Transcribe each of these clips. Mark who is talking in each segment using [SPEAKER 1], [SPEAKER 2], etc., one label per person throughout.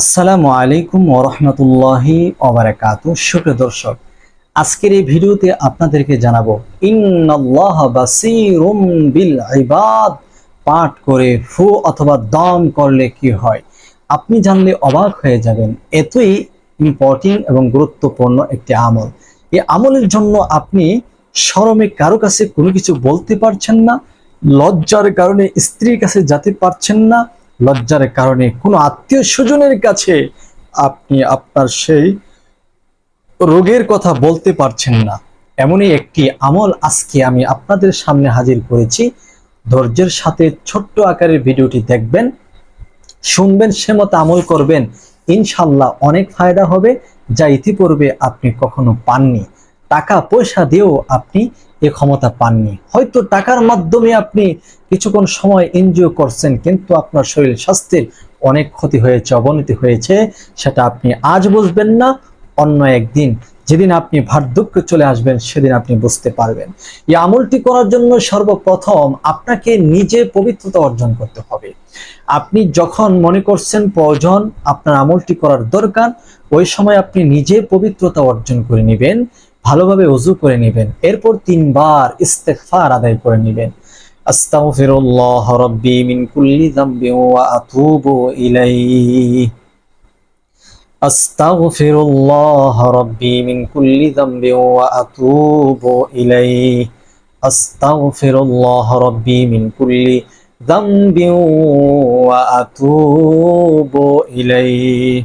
[SPEAKER 1] আসসালামু আলাইকুম ওরহমতুল্লাহি ওবারাকাতু সুপ্রিয় দর্শক, আজকের এই ভিডিওতে আপনাদেরকে জানাব, ইন্নাল্লাহ বাসীরুম বিল ইবাদ। পাঠ করে ফু অথবা দম করলে কি হয়? আপনি জানলে অবাক হয়ে যাবেন। এতই ইম্পর্টেন্ট এবং গুরুত্বপূর্ণ একটি আমল। এই আমলের জন্য আপনি শরমে কারও কাছে কোনো কিছু বলতে পারছেন না, লজ্জার কারণে স্ত্রীর কাছে যেতে পারছেন না লজ্জার কারণে কোনো আত্মীয় স্বজনের কাছে আপনি আপনার সেই রোগের কথা বলতে পারছেন না। এমনই একটি আমল আজকে আমি আপনাদের সামনে হাজির করেছি। ধৈর্যের সাথে ছোট্ট আকারের ভিডিওটি দেখবেন, শুনবেন, সে মতো আমল করবেন। ইনশাল্লাহ অনেক ফায়দা হবে যা ইতিপূর্বে আপনি কখনো পাননি। টাকা পয়সা দিয়েও আপনি এ ক্ষমতা পাননি। হয়তো টাকার মাধ্যমে আপনি কিছুক্ষণ সময় এনজয় করছেন, কিন্তু আপনার শরীর স্বাস্থ্যের অনেক ক্ষতি হয়েছে, অবনতি হয়েছে, সেটা আপনি আজ বুঝবেন না, অন্য একদিন, যেদিন আপনি ভার্ধক্যে চলে আসবেন, সেদিন আপনি বুঝতে পারবেন। এই আমলটি করার জন্য সর্বপ্রথম আপনাকে নিজে পবিত্রতা অর্জন করতে হবে। আপনি যখন মনে করছেন প্রয়োজন, আপনার আমলটি করার দরকার, ওই সময় আপনি নিজে পবিত্রতা অর্জন করে নেবেন। ভালোভাবে উজু করে নেবেন। এরপর তিনবার ইস্তেগফার আদায় করে নেবেন। আস্তাগফিরুল্লাহ রাব্বি মিন কুল্লি যামবি ওয়া আতুবু ইলাইহি। আস্তাগফিরুল্লাহ রাব্বি মিন কুল্লি যামবি ওয়া আতুবু ইলাইহি। আস্তাগফিরুল্লাহ রাব্বি মিন কুল্লি যামবি ওয়া আতুবু ইলাইহি।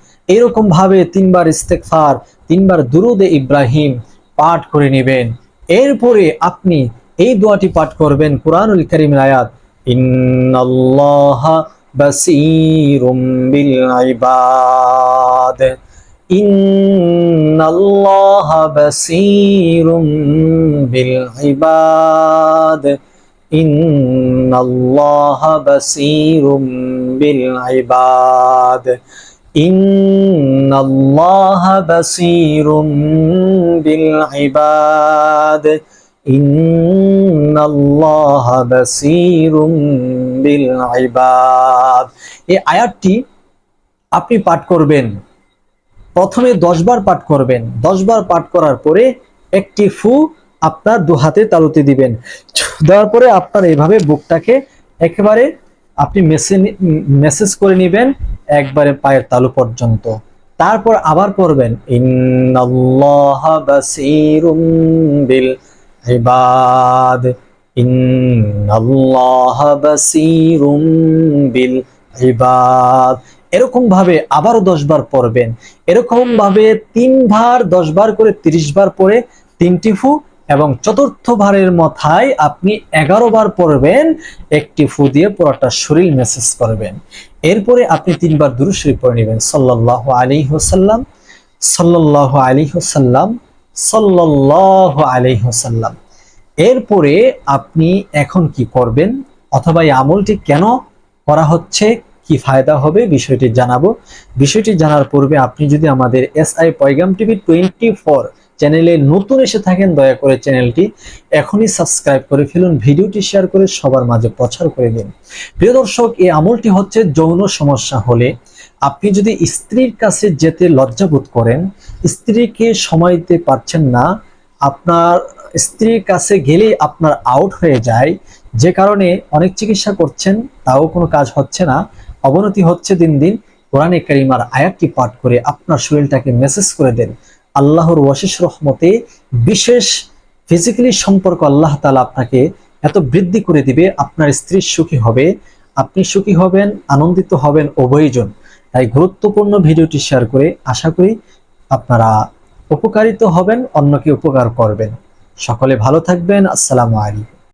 [SPEAKER 1] এরকম ভাবে তিনবার ইস্তেকফার তিনবার দুরুদে ইব্রাহিম পাঠ করে নেবেন। এরপরে আপনি এই দোয়াটি পাঠ করবেন কোরআনুল করিমের আয়াত, ইন্নাল্লাহ বাসীরুম বিল ইবাদ বিল বিল إن الله بصير بالعباد إن الله بصير بالعباد এই আয়াতটি আপনি পাঠ করবেন প্রথমে দশ বার পাঠ করবেন দশ বার পাঠ করার পরে একটি ফু আপনার দু হাতে তালুতে দিবেন দেওয়ার পরে আপনার এইভাবে বুকটাকে একেবারে আপনি মেসেজ মেসেজ করে নেবেন একবারে পায়ের তালু পর্যন্ত। তারপর আবার পড়বেন বিল ইবাদ বিল ইবাদ। এরকম ভাবে আবারও দশ বার পড়বেন। এরকম ভাবে তিনবার দশ বার করে তিরিশ বার পরে তিনটি ফু এবং চতুর্থ বারের মাথায় আপনি এগারো বার পড়বেন, একটি ফু দিয়ে পুরোটা শরীর মেসেজ করবেন। এরপরে আপনি তিনবার দুরুশরী পড়ে নেবেন। সাল্লাহ আলী হোসাল্লাম সাল্লাহ আলী হোসাল্লাম সাল্লাহ আলী হোসাল্লাম এরপরে আপনি এখন কি করবেন, অথবা এই আমলটি কেন করা হচ্ছে, কি ফায়দা হবে, বিষয়টি জানাব। বিষয়টি জানার পূর্বে আপনি যদি আমাদের S I Paigam TV twenty four চ্যানেলে নতুন এসে থাকেন, দয়া করে চ্যানেলটি এখনই সাবস্ক্রাইব করে ফেলুন, ভিডিওটি শেয়ার করে সবার মাঝে প্রচার করে দিন। প্রিয় দর্শক, এই আমলটি হচ্ছে যৌন সমস্যা হলে আপনি যদি স্ত্রীর কাছে যেতে লজ্জাবোধ করেন, স্ত্রীকে সময় দিতে পারছেন না, আপনার স্ত্রীর কাছে গেলেই আপনার আউট হয়ে যায়, যে কারণে অনেক চিকিৎসা করছেন, তাও কোনো কাজ হচ্ছে না। অবনতি হচ্ছে দিন দিন। কোরআনে কারিমার আয়াতটি পাঠ করে আপনার শরীরটাকে মেসেজ করে দেন। আল্লাহর ওয়াশিস রহমতে বিশেষ ফিজিক্যালি সম্পর্ক আল্লাহ তালা আপনাকে এত বৃদ্ধি করে দিবে, আপনার স্ত্রী সুখী হবে, আপনি সুখী হবেন, আনন্দিত হবেন, উভয়জন। তাই গুরুত্বপূর্ণ ভিডিওটি শেয়ার করে আশা করি আপনারা উপকারিত হবেন, অন্যকে উপকার করবেন। সকলে ভালো থাকবেন, আসসালামু আলাইকুম।